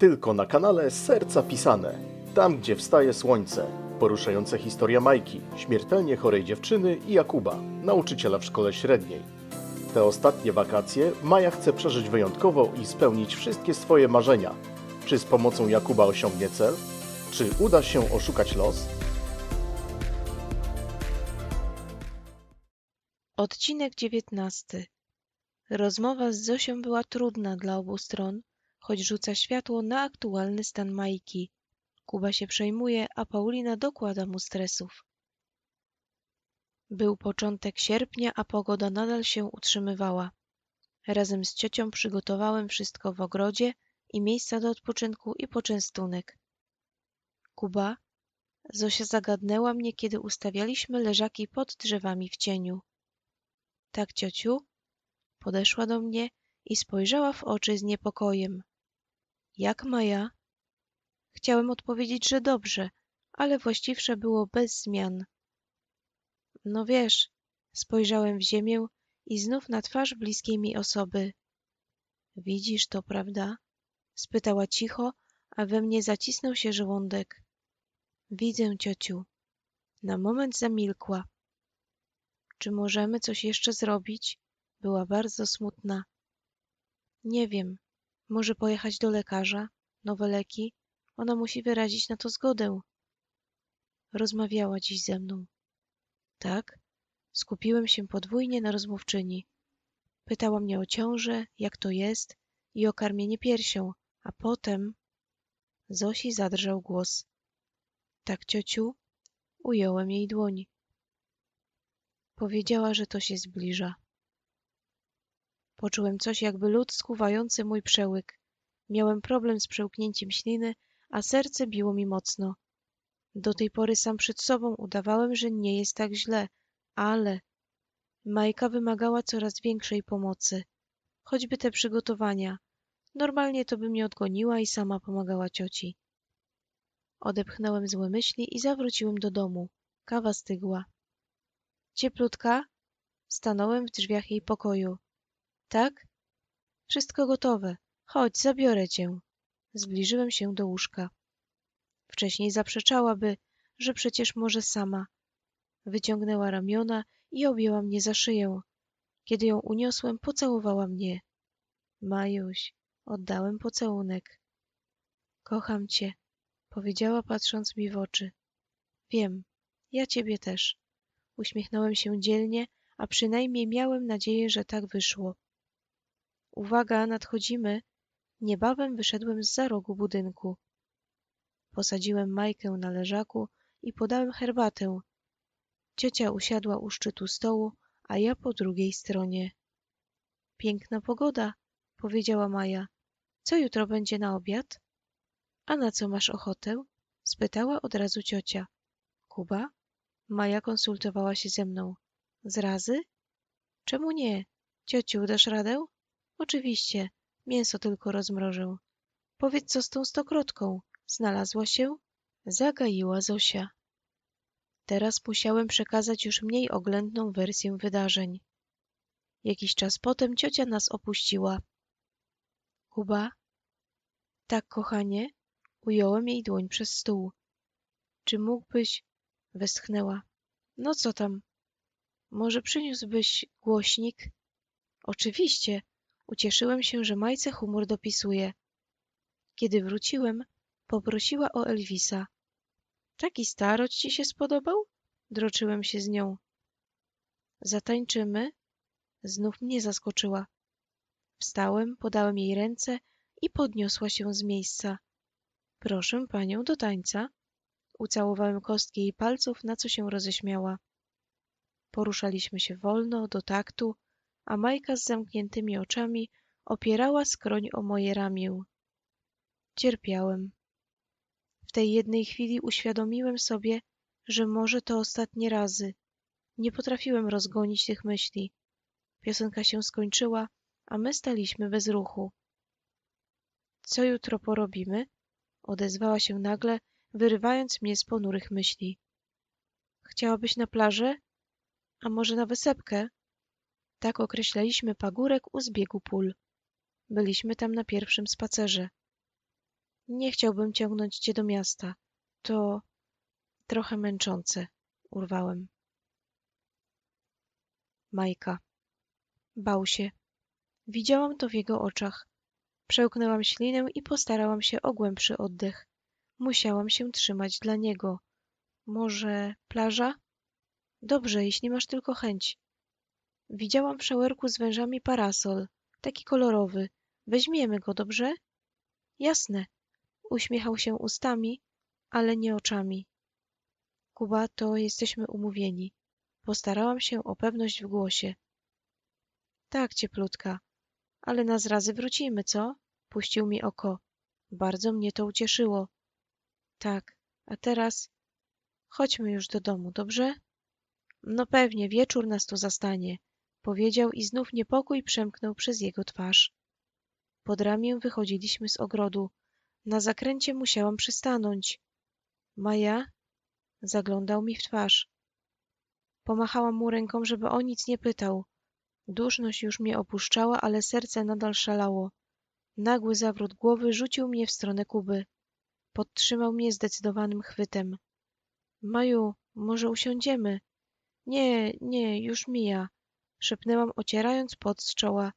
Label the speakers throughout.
Speaker 1: Tylko na kanale Serca Pisane. Tam, gdzie wstaje słońce. Poruszająca historia Majki, śmiertelnie chorej dziewczyny i Jakuba, nauczyciela w szkole średniej. Te ostatnie wakacje Maja chce przeżyć wyjątkowo i spełnić wszystkie swoje marzenia. Czy z pomocą Jakuba osiągnie cel? Czy uda się oszukać los?
Speaker 2: Odcinek dziewiętnasty. Rozmowa z Zosią była trudna dla obu stron, choć rzuca światło na aktualny stan Majki. Kuba się przejmuje, a Paulina dokłada mu stresów. Był początek sierpnia, a pogoda nadal się utrzymywała. Razem z ciocią przygotowałem wszystko w ogrodzie i miejsca do odpoczynku i poczęstunek. Kuba, Zosia zagadnęła mnie, kiedy ustawialiśmy leżaki pod drzewami w cieniu. Tak, ciociu? Podeszła do mnie i spojrzała w oczy z niepokojem. Jak Maja? Chciałem odpowiedzieć, że dobrze, ale właściwsze było bez zmian. No wiesz, spojrzałem w ziemię i znów na twarz bliskiej mi osoby. Widzisz to, prawda? spytała cicho, a we mnie zacisnął się żołądek. Widzę, ciociu. Na moment zamilkła. Czy możemy coś jeszcze zrobić? Była bardzo smutna. Nie wiem. Może pojechać do lekarza? Nowe leki? Ona musi wyrazić na to zgodę. Rozmawiała dziś ze mną. Tak? Skupiłem się podwójnie na rozmówczyni. Pytała mnie o ciążę, jak to jest i o karmienie piersią, a potem... Zosi zadrżał głos. Tak, ciociu? Ująłem jej dłoń. Powiedziała, że to się zbliża. Poczułem coś jakby lód skuwający mój przełyk. Miałem problem z przełknięciem śliny, a serce biło mi mocno. Do tej pory sam przed sobą udawałem, że nie jest tak źle, ale... Majka wymagała coraz większej pomocy. Choćby te przygotowania. Normalnie to by mnie odgoniła i sama pomagała cioci. Odepchnąłem złe myśli i zawróciłem do domu. Kawa stygła. Cieplutka? Stanąłem w drzwiach jej pokoju. Tak? Wszystko gotowe. Chodź, zabiorę cię. Zbliżyłem się do łóżka. Wcześniej zaprzeczałaby, że przecież może sama. Wyciągnęła ramiona i objęła mnie za szyję. Kiedy ją uniosłem, pocałowała mnie. Majuś, oddałem pocałunek. Kocham cię, powiedziała patrząc mi w oczy. Wiem, ja ciebie też. Uśmiechnąłem się dzielnie, a przynajmniej miałem nadzieję, że tak wyszło. Uwaga, nadchodzimy. Niebawem wyszedłem z za rogu budynku. Posadziłem Majkę na leżaku i podałem herbatę. Ciocia usiadła u szczytu stołu, a ja po drugiej stronie. Piękna pogoda, powiedziała Maja. Co jutro będzie na obiad? A na co masz ochotę? spytała od razu ciocia. Kuba? Maja konsultowała się ze mną. Zrazy? Czemu nie? Ciociu, dasz radę? Oczywiście, mięso tylko rozmrożę. Powiedz, co z tą stokrotką? Znalazła się? Zagaiła Zosia. Teraz musiałem przekazać już mniej oględną wersję wydarzeń. Jakiś czas potem ciocia nas opuściła. Kuba? Tak, kochanie? Ująłem jej dłoń przez stół. Czy mógłbyś... Westchnęła. No co tam? Może przyniósłbyś głośnik? Oczywiście. Ucieszyłem się, że Majce humor dopisuje. Kiedy wróciłem, poprosiła o Elvisa. Taki starość ci się spodobał? Droczyłem się z nią. Zatańczymy? Znów mnie zaskoczyła. Wstałem, podałem jej ręce i podniosła się z miejsca. Proszę panią do tańca. Ucałowałem kostki jej palców, na co się roześmiała. Poruszaliśmy się wolno, do taktu, a Majka z zamkniętymi oczami opierała skroń o moje ramię. Cierpiałem. W tej jednej chwili uświadomiłem sobie, że może to ostatnie razy. Nie potrafiłem rozgonić tych myśli. Piosenka się skończyła, a my staliśmy bez ruchu. Co jutro porobimy? Odezwała się nagle, wyrywając mnie z ponurych myśli. Chciałabyś na plażę? A może na wysepkę? Tak określaliśmy pagórek u zbiegu pól. Byliśmy tam na pierwszym spacerze. Nie chciałbym ciągnąć cię do miasta. To trochę męczące, urwałem. Majka. Bał się. Widziałam to w jego oczach. Przełknęłam ślinę i postarałam się o głębszy oddech. Musiałam się trzymać dla niego. Może plaża? Dobrze, jeśli masz tylko chęć. Widziałam w szałerku z wężami parasol, taki kolorowy. Weźmiemy go, dobrze? Jasne. Uśmiechał się ustami, ale nie oczami. Kuba, to jesteśmy umówieni. Postarałam się o pewność w głosie. Tak, cieplutka. Ale na zrazy wrócimy, co? Puścił mi oko. Bardzo mnie to ucieszyło. Tak, a teraz chodźmy już do domu, dobrze? No pewnie, wieczór nas tu zastanie, powiedział i znów niepokój przemknął przez jego twarz. Pod ramię wychodziliśmy z ogrodu. Na zakręcie musiałam przystanąć. Maja zaglądał mi w twarz. Pomachałam mu ręką, żeby o nic nie pytał. Duszność już mnie opuszczała, ale serce nadal szalało. Nagły zawrót głowy rzucił mnie w stronę Kuby. Podtrzymał mnie zdecydowanym chwytem. Maju, może usiądziemy? Nie, nie, już mija. Szepnęłam, ocierając pot z czoła.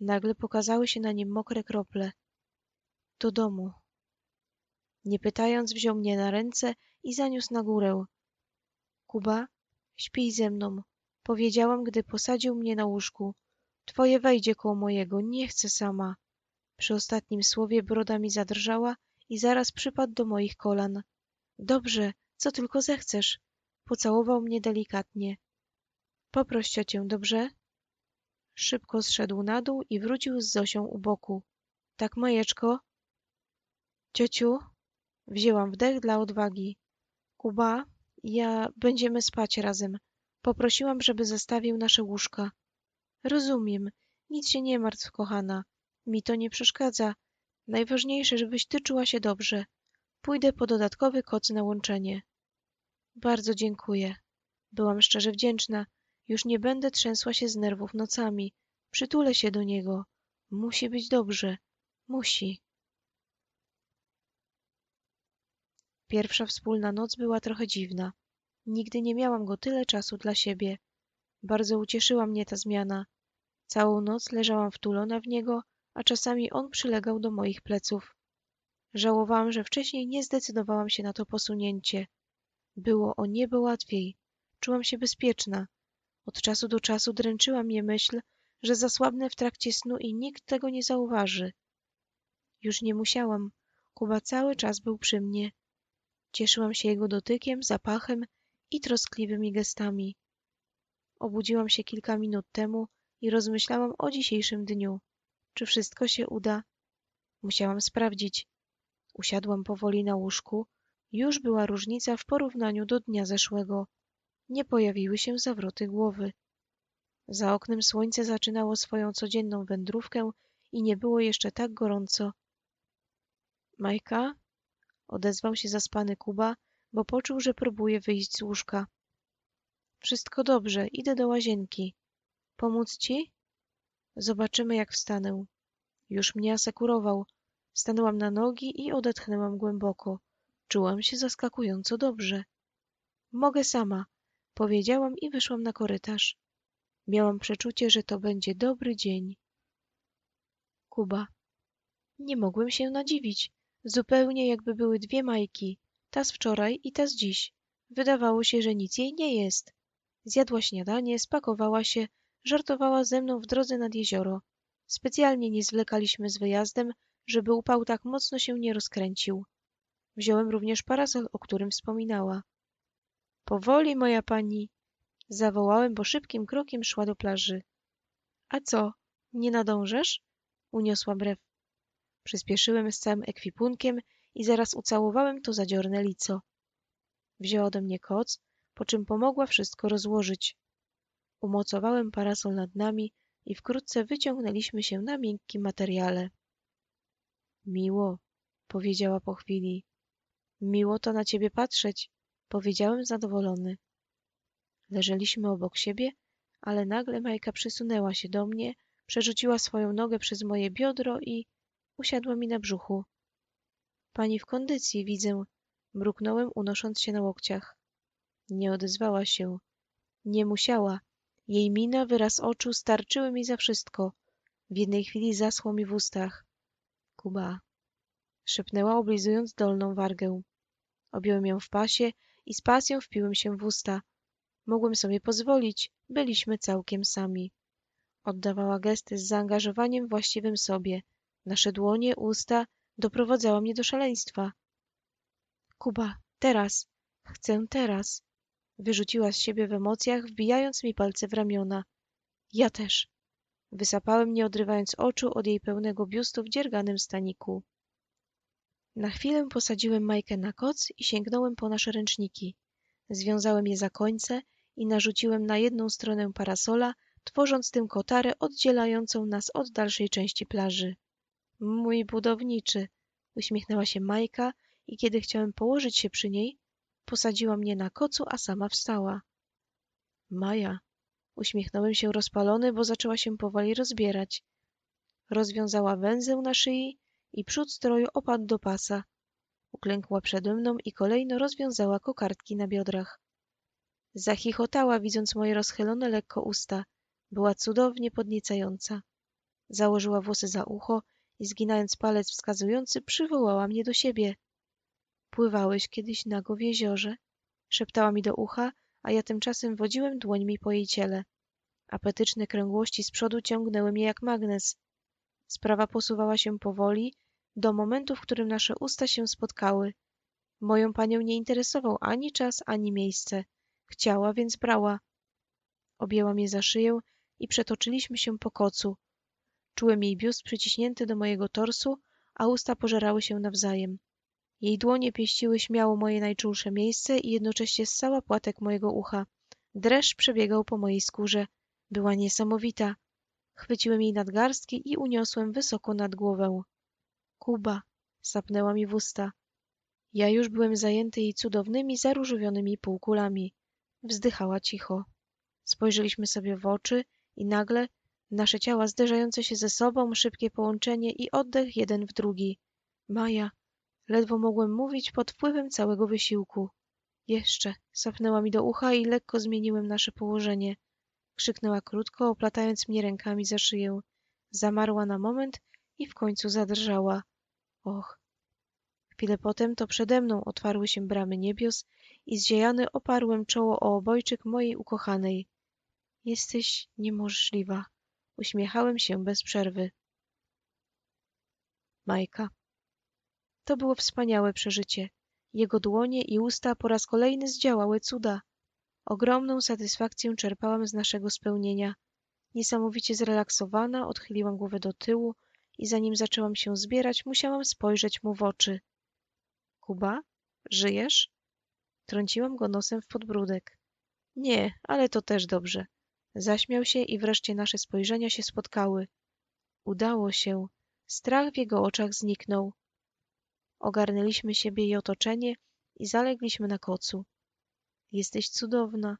Speaker 2: Nagle pokazały się na nim mokre krople. Do domu. Nie pytając, wziął mnie na ręce i zaniósł na górę. Kuba, śpij ze mną, powiedziałam, gdy posadził mnie na łóżku. Twoje wejdzie koło mojego, nie chcę sama. Przy ostatnim słowie broda mi zadrżała i zaraz przypadł do moich kolan. Dobrze, co tylko zechcesz. Pocałował mnie delikatnie. Poproś ciocię, dobrze? Szybko zszedł na dół i wrócił z Zosią u boku. Tak, Majeczko? Ciociu? Wzięłam wdech dla odwagi. Kuba, ja będziemy spać razem. Poprosiłam, żeby zostawił nasze łóżka. Rozumiem. Nic się nie martw, kochana. Mi to nie przeszkadza. Najważniejsze, żebyś ty czuła się dobrze. Pójdę po dodatkowy koc na łączenie. Bardzo dziękuję. Byłam szczerze wdzięczna. Już nie będę trzęsła się z nerwów nocami. Przytulę się do niego. Musi być dobrze. Musi. Pierwsza wspólna noc była trochę dziwna. Nigdy nie miałam go tyle czasu dla siebie. Bardzo ucieszyła mnie ta zmiana. Całą noc leżałam wtulona w niego, a czasami on przylegał do moich pleców. Żałowałam, że wcześniej nie zdecydowałam się na to posunięcie. Było o niebo łatwiej. Czułam się bezpieczna. Od czasu do czasu dręczyła mnie myśl, że zasłabnę w trakcie snu i nikt tego nie zauważy. Już nie musiałam. Kuba cały czas był przy mnie. Cieszyłam się jego dotykiem, zapachem i troskliwymi gestami. Obudziłam się kilka minut temu i rozmyślałam o dzisiejszym dniu. Czy wszystko się uda? Musiałam sprawdzić. Usiadłam powoli na łóżku. Już była różnica w porównaniu do dnia zeszłego. Nie pojawiły się zawroty głowy. Za oknem słońce zaczynało swoją codzienną wędrówkę i nie było jeszcze tak gorąco. Majka? Odezwał się zaspany Kuba, bo poczuł, że próbuje wyjść z łóżka. Wszystko dobrze, idę do łazienki. Pomóc ci? Zobaczymy, jak wstanę. Już mnie asekurował. Stanęłam na nogi i odetchnęłam głęboko. Czułam się zaskakująco dobrze. Mogę sama, powiedziałam i wyszłam na korytarz. Miałam przeczucie, że to będzie dobry dzień. Kuba. Nie mogłem się nadziwić. Zupełnie jakby były dwie majki, ta z wczoraj i ta z dziś. Wydawało się, że nic jej nie jest. Zjadła śniadanie, spakowała się, żartowała ze mną w drodze nad jezioro. Specjalnie nie zwlekaliśmy z wyjazdem, żeby upał tak mocno się nie rozkręcił. Wziąłem również parasol, o którym wspominała. Powoli, moja pani, zawołałem, bo szybkim krokiem szła do plaży. A co, nie nadążasz? Uniosła brew. Przyspieszyłem z całym ekwipunkiem i zaraz ucałowałem to zadziorne lico. Wzięła ode mnie koc, po czym pomogła wszystko rozłożyć. Umocowałem parasol nad nami i wkrótce wyciągnęliśmy się na miękkim materiale. Miło, powiedziała po chwili. Miło to na ciebie patrzeć, powiedziałem zadowolony. Leżeliśmy obok siebie, ale nagle Majka przysunęła się do mnie, przerzuciła swoją nogę przez moje biodro i usiadła mi na brzuchu. Pani w kondycji, widzę. Mruknąłem, unosząc się na łokciach. Nie odezwała się. Nie musiała. Jej mina, wyraz oczu starczyły mi za wszystko. W jednej chwili zaschło mi w ustach. Kuba. Szepnęła, oblizując dolną wargę. Objąłem ją w pasie i z pasją wpiłem się w usta. Mogłem sobie pozwolić. Byliśmy całkiem sami. Oddawała gesty z zaangażowaniem właściwym sobie. Nasze dłonie, usta doprowadzała mnie do szaleństwa. Kuba, teraz. Chcę teraz. Wyrzuciła z siebie w emocjach, wbijając mi palce w ramiona. Ja też. Wysapałem, nie odrywając oczu od jej pełnego biustu w dzierganym staniku. Na chwilę posadziłem Majkę na koc i sięgnąłem po nasze ręczniki. Związałem je za końce i narzuciłem na jedną stronę parasola, tworząc tym kotarę oddzielającą nas od dalszej części plaży. Mój budowniczy, uśmiechnęła się Majka i kiedy chciałem położyć się przy niej, posadziła mnie na kocu, a sama wstała. Maja, uśmiechnąłem się rozpalony, bo zaczęła się powoli rozbierać. Rozwiązała węzeł na szyi i przód stroju opadł do pasa. Uklękła przede mną i kolejno rozwiązała kokardki na biodrach. Zachichotała, widząc moje rozchylone lekko usta. Była cudownie podniecająca. Założyła włosy za ucho i zginając palec wskazujący, przywołała mnie do siebie. Pływałeś kiedyś nago w jeziorze? Szeptała mi do ucha, a ja tymczasem wodziłem dłońmi po jej ciele. Apetyczne kręgłości z przodu ciągnęły mnie jak magnes. Sprawa posuwała się powoli, do momentu, w którym nasze usta się spotkały. Moją panią nie interesował ani czas, ani miejsce. Chciała, więc brała. Objęła mnie za szyję i przetoczyliśmy się po kocu. Czułem jej biust przyciśnięty do mojego torsu, a usta pożerały się nawzajem. Jej dłonie pieściły śmiało moje najczulsze miejsce i jednocześnie ssała płatek mojego ucha. Dreszcz przebiegał po mojej skórze. Była niesamowita. Chwyciłem jej nadgarstki i uniosłem wysoko nad głowę. Kuba, sapnęła mi w usta. Ja już byłem zajęty jej cudownymi, zaróżowionymi półkulami. Wzdychała cicho. Spojrzeliśmy sobie w oczy i nagle nasze ciała zderzające się ze sobą, szybkie połączenie i oddech jeden w drugi. Maja, ledwo mogłem mówić pod wpływem całego wysiłku. Jeszcze, sapnęła mi do ucha i lekko zmieniłem nasze położenie. Krzyknęła krótko, oplatając mnie rękami za szyję. Zamarła na moment i w końcu zadrżała. Och. Chwilę potem to przede mną otwarły się bramy niebios i zdziejany oparłem czoło o obojczyk mojej ukochanej. Jesteś niemożliwa. Uśmiechałem się bez przerwy. Majka. To było wspaniałe przeżycie. Jego dłonie i usta po raz kolejny zdziałały cuda. Ogromną satysfakcję czerpałam z naszego spełnienia. Niesamowicie zrelaksowana, odchyliłam głowę do tyłu i zanim zaczęłam się zbierać, musiałam spojrzeć mu w oczy. Kuba, żyjesz? Trąciłam go nosem w podbródek. Nie, ale to też dobrze. Zaśmiał się i wreszcie nasze spojrzenia się spotkały. Udało się. Strach w jego oczach zniknął. Ogarnęliśmy siebie i otoczenie i zalegliśmy na kocu. Jesteś cudowna.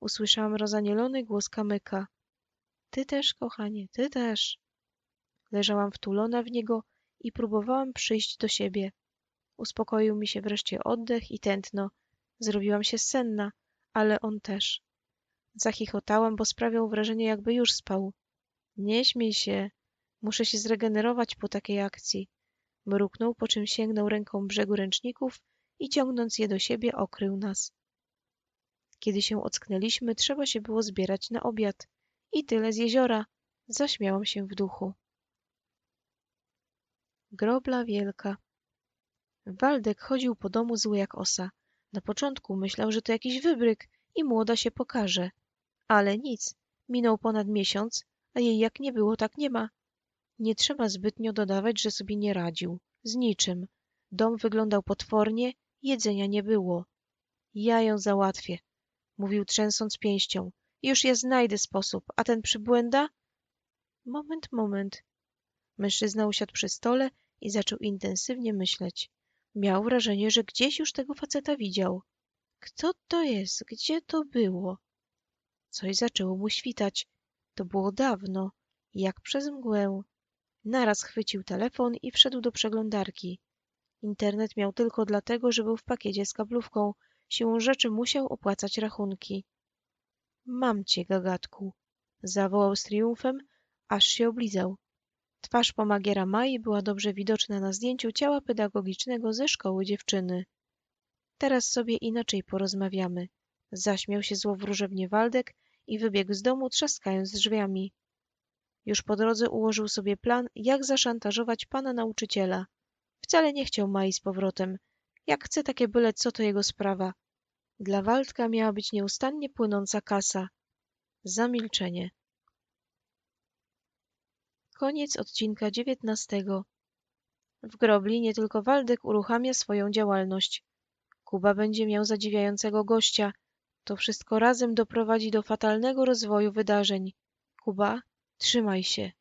Speaker 2: Usłyszałam rozanielony głos kamyka. Ty też, kochanie, ty też. Leżałam wtulona w niego i próbowałam przyjść do siebie. Uspokoił mi się wreszcie oddech i tętno. Zrobiłam się senna, ale on też. Zachichotałam, bo sprawiał wrażenie, jakby już spał. Nie śmiej się. Muszę się zregenerować po takiej akcji. Mruknął, po czym sięgnął ręką brzegu ręczników i ciągnąc je do siebie okrył nas. Kiedy się ocknęliśmy, trzeba się było zbierać na obiad. I tyle z jeziora. Zaśmiałam się w duchu. Grobla wielka. Waldek chodził po domu zły jak osa. Na początku myślał, że to jakiś wybryk i młoda się pokaże. Ale nic. Minął ponad miesiąc, a jej jak nie było, tak nie ma. Nie trzeba zbytnio dodawać, że sobie nie radził. Z niczym. Dom wyglądał potwornie, jedzenia nie było. Ja ją załatwię, mówił trzęsąc pięścią. Już ja znajdę sposób, a ten przybłęda? Moment, moment. Mężczyzna usiadł przy stole i zaczął intensywnie myśleć. Miał wrażenie, że gdzieś już tego faceta widział. Kto to jest? Gdzie to było? Coś zaczęło mu świtać. To było dawno, jak przez mgłę. Naraz chwycił telefon i wszedł do przeglądarki. Internet miał tylko dlatego, że był w pakiecie z kablówką. Siłą rzeczy musiał opłacać rachunki. Mam cię, gagatku, zawołał z triumfem, aż się oblizał. Twarz pomagiera Mai była dobrze widoczna na zdjęciu ciała pedagogicznego ze szkoły dziewczyny. Teraz sobie inaczej porozmawiamy. Zaśmiał się złowróżebnie Waldek i wybiegł z domu, trzaskając drzwiami. Już po drodze ułożył sobie plan, jak zaszantażować pana nauczyciela. Wcale nie chciał Mai z powrotem. Jak chce takie byle co, to jego sprawa. Dla Waldka miała być nieustannie płynąca kasa. Zamilczenie. Koniec odcinka dziewiętnastego. W grobli nie tylko Waldek uruchamia swoją działalność. Kuba będzie miał zadziwiającego gościa. To wszystko razem doprowadzi do fatalnego rozwoju wydarzeń. Kuba, trzymaj się.